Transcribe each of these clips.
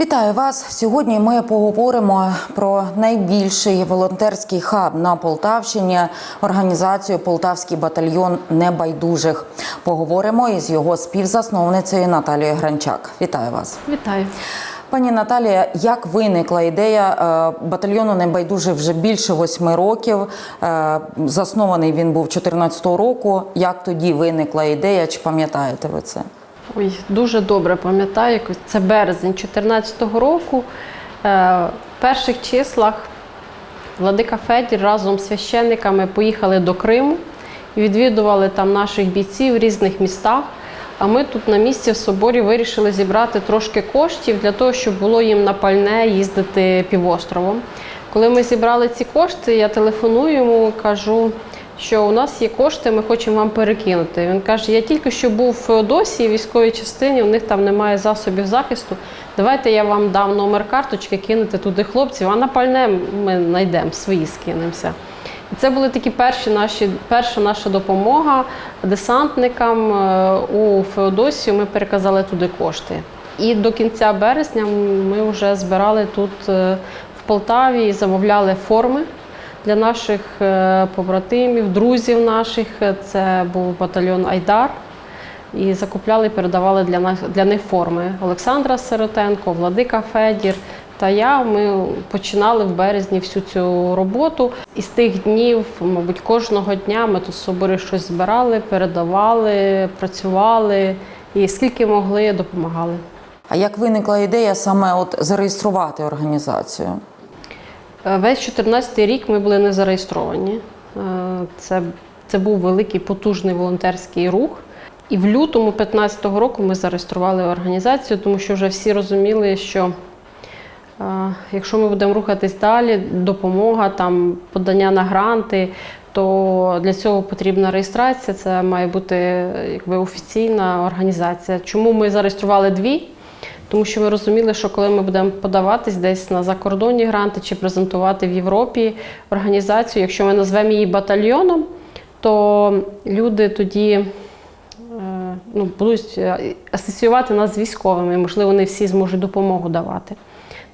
Вітаю вас. Сьогодні ми поговоримо про найбільший волонтерський хаб на Полтавщині організацію Полтавський батальйон небайдужих. Поговоримо із його співзасновницею Наталією Гранчак. Вітаю вас. Вітаю. Пані Наталія, як виникла ідея е, батальйону небайдужих вже більше восьми років? Е, Заснований він був 2014 року. Як тоді виникла ідея? Чи пам'ятаєте ви це? Ой, дуже добре пам'ятаю. Це березень 2014 року. Е, В перших числах Владика Федір разом з священниками поїхали до Криму і відвідували там наших бійців в різних містах. А ми тут на місці в соборі вирішили зібрати трошки коштів для того, щоб було їм на пальне їздити півостровом. Коли ми зібрали ці кошти, я телефоную йому, кажу, що у нас є кошти, ми хочемо вам перекинути. Він каже: Я тільки що був в Феодосії, військовій частині, у них там немає засобів захисту. Давайте я вам дам номер карточки, кинете туди хлопців, а на пальне ми знайдемо свої скинемося. Це були такі перші наші, перша наша допомога десантникам е, у Феодосію. Ми переказали туди кошти. І до кінця березня ми вже збирали тут е, в Полтаві замовляли форми для наших е, побратимів, друзів наших. Це був батальйон Айдар. І закупляли передавали для нас для них форми. Олександра Сиротенко, Владика Федір та я. Ми починали в березні всю цю роботу. І з тих днів, мабуть, кожного дня ми тут з собою щось збирали, передавали, працювали і скільки могли, допомагали. А як виникла ідея саме от зареєструвати організацію? Е, Весь 14 рік ми були не зареєстровані. Е, Це, це був великий потужний волонтерський рух. І в лютому 15-го року ми зареєстрували організацію, тому що вже всі розуміли, що е, якщо ми будемо рухатись далі, допомога, там, подання на гранти, то для цього потрібна реєстрація. Це має бути якби, офіційна організація. Чому ми зареєстрували дві? Тому що ми розуміли, що коли ми будемо подаватись десь на закордонні гранти чи презентувати в Європі організацію, якщо ми назвемо її батальйоном, то люди тоді е, ну, будуть е, асоціювати нас з військовими, можливо, не всі зможуть допомогу давати.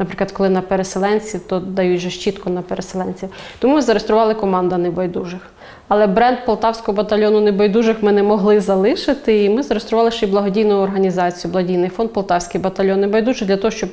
Наприклад, коли на переселенців, то дають же чітко на переселенців. Тому ми зареєстрували команда небайдужих. Але бренд Полтавського батальйону небайдужих ми не могли залишити, і ми зареєстрували ще й благодійну організацію, благодійний фонд Полтавський батальйон небайдужих для того, щоб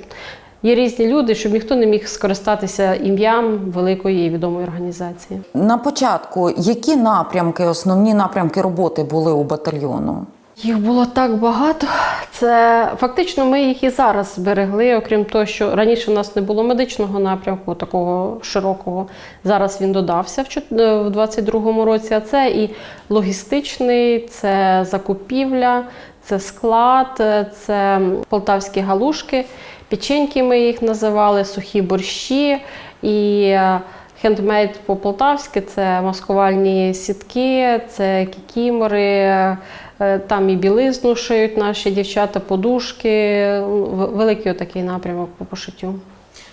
є різні люди, щоб ніхто не міг скористатися ім'ям великої і відомої організації. На початку які напрямки, основні напрямки роботи були у батальйону? Їх було так багато. Це фактично ми їх і зараз зберегли, окрім того, що раніше у нас не було медичного напрямку, такого широкого. Зараз він додався в чот- е, 22-му році. А це і логістичний, це закупівля, це склад, е, це полтавські галушки, печеньки ми їх називали, сухі борщі і. е, Хендмейд по-полтавськи це маскувальні сітки, це кікімори, там і білизну шиють наші дівчата, подушки. Великий отакий напрямок по пошиттю.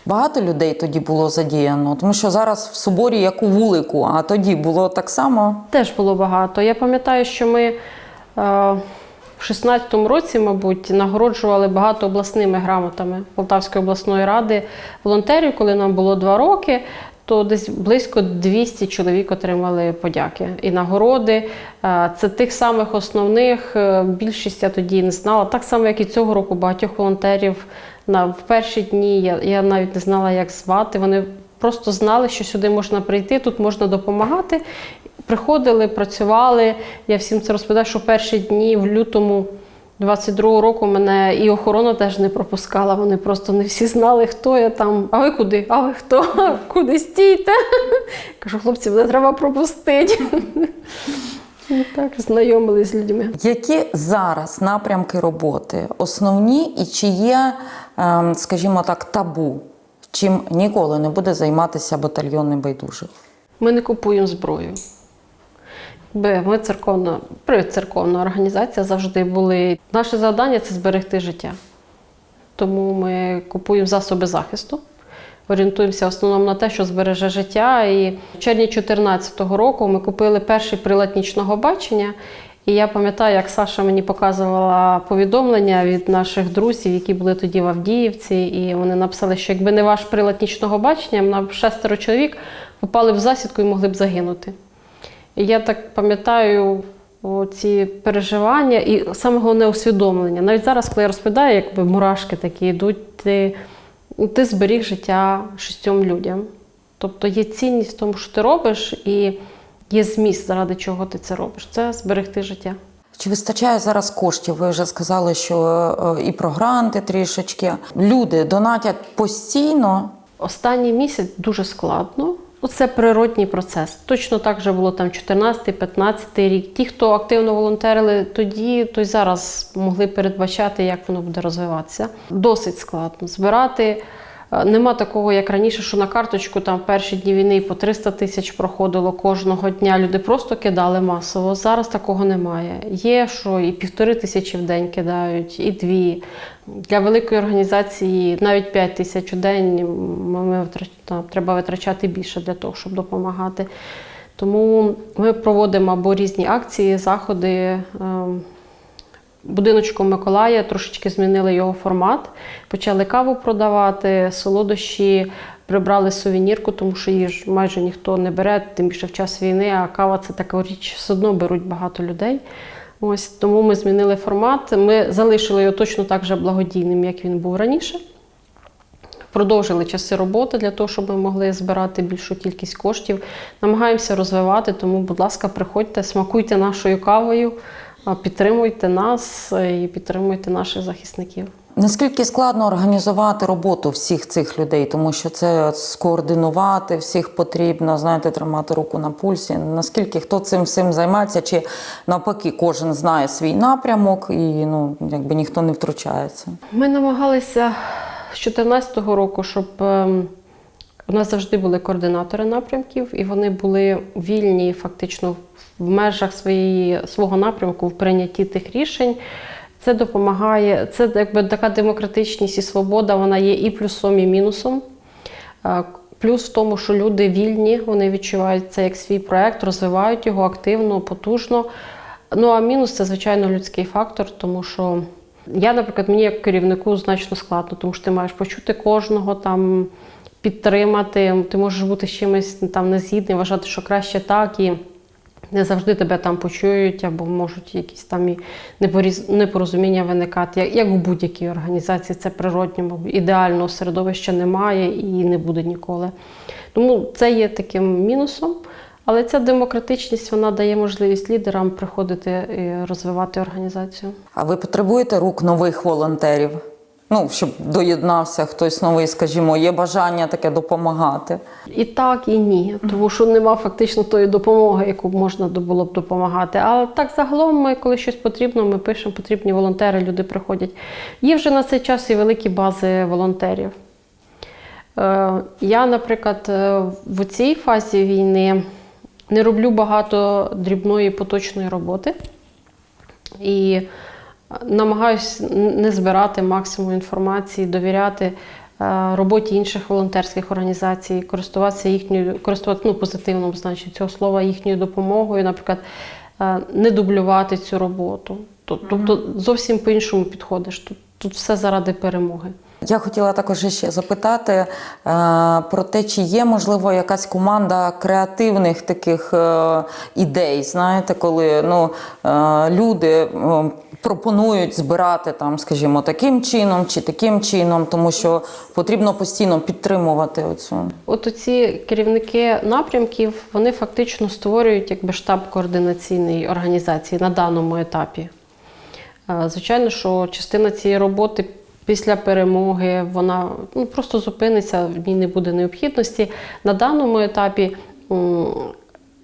Багато людей тоді було задіяно, тому що зараз в соборі як у вулику, а тоді було так само. Теж було багато. Я пам'ятаю, що ми е, в 16-му році, мабуть, нагороджували багато обласними грамотами Полтавської обласної ради волонтерів, коли нам було два роки. То десь близько 200 чоловік отримали подяки і нагороди. Е, Це тих самих основних. е, Більшість я тоді не знала. Так само, як і цього року, багатьох волонтерів на в перші дні я, я навіть не знала, як звати. Вони просто знали, що сюди можна прийти, тут можна допомагати. Приходили, працювали. Я всім це розповідаю, що перші дні в лютому 22-го року мене і охорона теж не пропускала. Вони просто не всі знали, хто я там. А ви куди? А ви хто? Куди стійте? Кажу, хлопці, мене треба пропустити. Ну, Так, знайомились з людьми. Які зараз напрямки роботи основні і чи є, ем, скажімо так, табу, чим ніколи не буде займатися батальйон небайдужих? Ми не купуємо зброю. Ми церковна, церковна організація завжди були. Наше завдання це зберегти життя. Тому ми купуємо засоби захисту, орієнтуємося в основному на те, що збереже життя. І в червні 2014 року ми купили перший прилад нічного бачення. І я пам'ятаю, як Саша мені показувала повідомлення від наших друзів, які були тоді в Авдіївці, і вони написали, що якби не ваш прилад нічного бачення, нам шестеро чоловік попали в засідку і могли б загинути. І я так пам'ятаю ці переживання і саме головне усвідомлення. Навіть зараз, коли я розповідаю, якби мурашки такі йдуть, ти, ти зберіг життя шістьом людям. Тобто є цінність в тому, що ти робиш, і є зміст, заради чого ти це робиш. Це зберегти життя. Чи вистачає зараз коштів? Ви вже сказали, що е, і про гранти трішечки. Люди донатять постійно. Останній місяць дуже складно. Ну, Це природній процес. Точно так же було там 14-15 рік. Ті, хто активно волонтерили тоді, то й зараз могли передбачати, як воно буде розвиватися. Досить складно збирати. Е, Нема такого, як раніше, що на карточку там перші дні війни по 300 тисяч проходило кожного дня. Люди просто кидали масово. Зараз такого немає. Є, що і півтори тисячі в день кидають, і дві. Для великої організації навіть 5 тисяч у день ми, там, треба витрачати більше для того, щоб допомагати. Тому ми проводимо або різні акції, заходи. Будиночком Миколая трошечки змінили його формат. Почали каву продавати, солодощі, прибрали сувенірку, тому що її ж майже ніхто не бере, тим більше в час війни, а кава це така річ, все одно беруть багато людей. Ось тому ми змінили формат. Ми залишили його точно так же благодійним, як він був раніше. Продовжили часи роботи для того, щоб ми могли збирати більшу кількість коштів. Намагаємося розвивати, тому, будь ласка, приходьте, смакуйте нашою кавою, підтримуйте нас е, і підтримуйте наших захисників. Наскільки складно організувати роботу всіх цих людей, тому що це скоординувати всіх потрібно, знаєте, тримати руку на пульсі. Наскільки хто цим всім займається, чи навпаки кожен знає свій напрямок і ну якби ніхто не втручається. Ми намагалися з 2014 року, щоб ем, у нас завжди були координатори напрямків, і вони були вільні фактично в межах своєї, свого напрямку в прийнятті тих рішень. Це допомагає, це якби така демократичність і свобода, вона є і плюсом, і мінусом. Плюс в тому, що люди вільні, вони відчувають це як свій проект, розвивають його активно, потужно. Ну а мінус це, звичайно, людський фактор, тому що я, наприклад, мені як керівнику значно складно, тому що ти маєш почути кожного там, підтримати. Ти можеш бути з чимось там не згідний, вважати, що краще так. І не завжди тебе там почують, або можуть якісь там і непорозуміння виникати. Як, в будь-якій організації, це природньо, бо ідеального середовища немає і не буде ніколи. Тому це є таким мінусом. Але ця демократичність вона дає можливість лідерам приходити і розвивати організацію. А ви потребуєте рук нових волонтерів? Ну, щоб доєднався хтось новий, скажімо, є бажання таке допомагати. І так, і ні, тому що нема фактично тої допомоги, яку можна було б допомагати. А так загалом, ми, коли щось потрібно, ми пишемо, потрібні волонтери, люди приходять. Є вже на цей час і великі бази волонтерів. Е, Я, наприклад, е, в цій фазі війни не роблю багато дрібної поточної роботи і намагаюся не збирати максимум інформації, довіряти е, роботі інших волонтерських організацій, користуватися їхньою, користуватися ну, позитивному значенні цього слова їхньою допомогою, наприклад, е, не дублювати цю роботу. Тобто зовсім по-іншому підходиш. Тут, тут все заради перемоги. Я хотіла також ще запитати е, про те, чи є можливо якась команда креативних таких е, ідей. Знаєте, коли ну, е, люди пропонують збирати там, скажімо, таким чином чи таким чином, тому що потрібно постійно підтримувати оцю. От оці керівники напрямків вони фактично створюють якби штаб координаційної організації на даному етапі. Звичайно, що частина цієї роботи після перемоги вона ну, просто зупиниться, в ній не буде необхідності. На даному етапі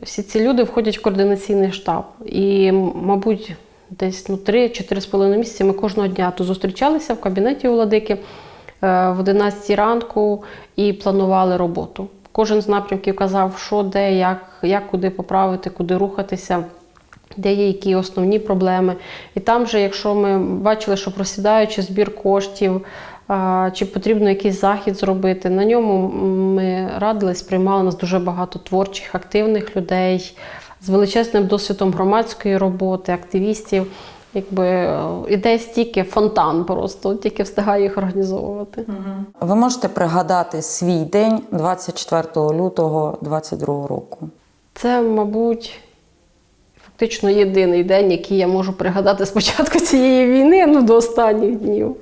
всі ці люди входять в координаційний штаб. І, мабуть, десь ну, 3-4,5 місяці ми кожного дня тут зустрічалися в кабінеті у Владики е, в 11 ранку і планували роботу. Кожен з напрямків казав, що де, як, як куди поправити, куди рухатися де є які основні проблеми. І там же, якщо ми бачили, що просідаючи збір коштів, чи потрібно якийсь захід зробити, на ньому ми радились, приймали нас дуже багато творчих, активних людей. з величезним досвідом громадської роботи, активістів. Якби е, ідей стільки фонтан просто, тільки встигаю їх організовувати. Ви можете пригадати свій день 24 лютого 2022 року. Це, мабуть, фактично єдиний день, який я можу пригадати з початку цієї війни, ну до останніх днів.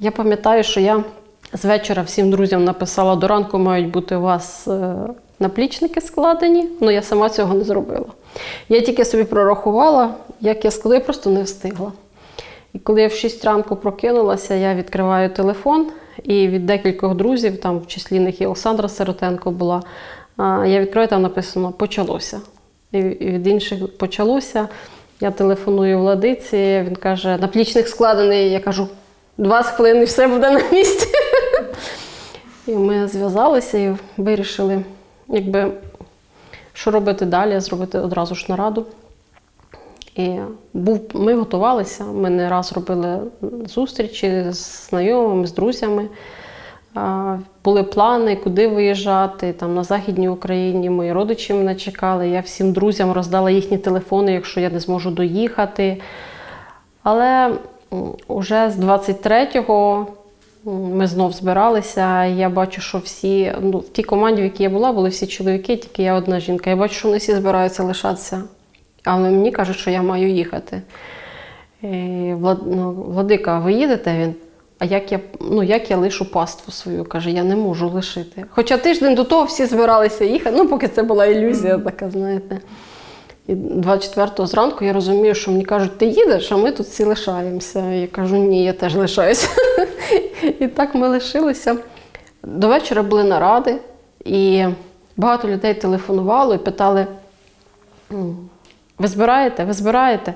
Я пам'ятаю, що я з вечора всім друзям написала: до ранку мають бути у вас е, наплічники складені, але я сама цього не зробила. Я тільки собі прорахувала, як я складу, просто не встигла. І коли я в 6 ранку прокинулася, я відкриваю телефон, і від декількох друзів, там в числі них і Олександра Сиротенко була, я відкриваю, там написано почалося. І від інших почалося. Я телефоную владиці, він каже, наплічник складений. Я кажу, 20 хвилин і все буде на місці. І ми зв'язалися і вирішили, якби, що робити далі, зробити одразу ж нараду. І був, ми готувалися, ми не раз робили зустрічі з знайомими, з друзями. Були плани, куди виїжджати. Там на Західній Україні мої родичі мене чекали. Я всім друзям роздала їхні телефони, якщо я не зможу доїхати. Але м, уже з 23-го ми знов збиралися. Я бачу, що всі, ну, в тій команді, в якій я була, були всі чоловіки, тільки я одна жінка. Я бачу, що вони всі збираються лишатися. Але мені кажуть, що я маю їхати. І ну, Владика, ви їдете? Він. А як я, ну, як я лишу паству свою? Каже, я не можу лишити. Хоча тиждень до того всі збиралися їхати, ну поки це була ілюзія така, знаєте. І 24-го зранку я розумію, що мені кажуть, ти їдеш, а ми тут всі лишаємося. Я кажу, ні, я теж лишаюся. І так ми лишилися. До вечора були наради, і багато людей телефонувало і питали: ви збираєте? Ви збираєте?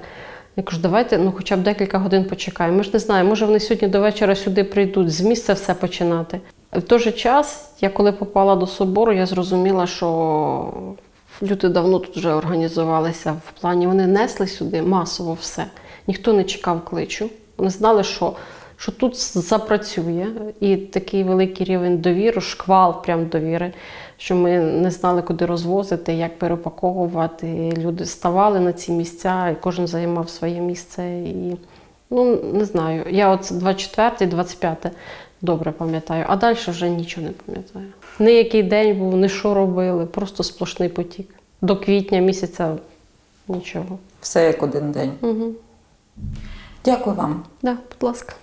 Я кажу, давайте ну, хоча б декілька годин почекаємо. Ми ж не знаємо, може вони сьогодні до вечора сюди прийдуть, з місця все починати. В той же час, я коли попала до собору, я зрозуміла, що люди давно тут вже організувалися в плані, вони несли сюди масово все. Ніхто не чекав кличу. Вони знали, що, що тут запрацює. І такий великий рівень довіри, шквал прям довіри, що ми не знали, куди розвозити, як перепаковувати. Люди ставали на ці місця, і кожен займав своє місце. І, ну, не знаю, я от 24 25 добре пам'ятаю, а далі вже нічого не пам'ятаю. Не який день був, не що робили, просто сплошний потік. До квітня місяця нічого. Все як один день. Угу. Дякую вам. Да, будь ласка.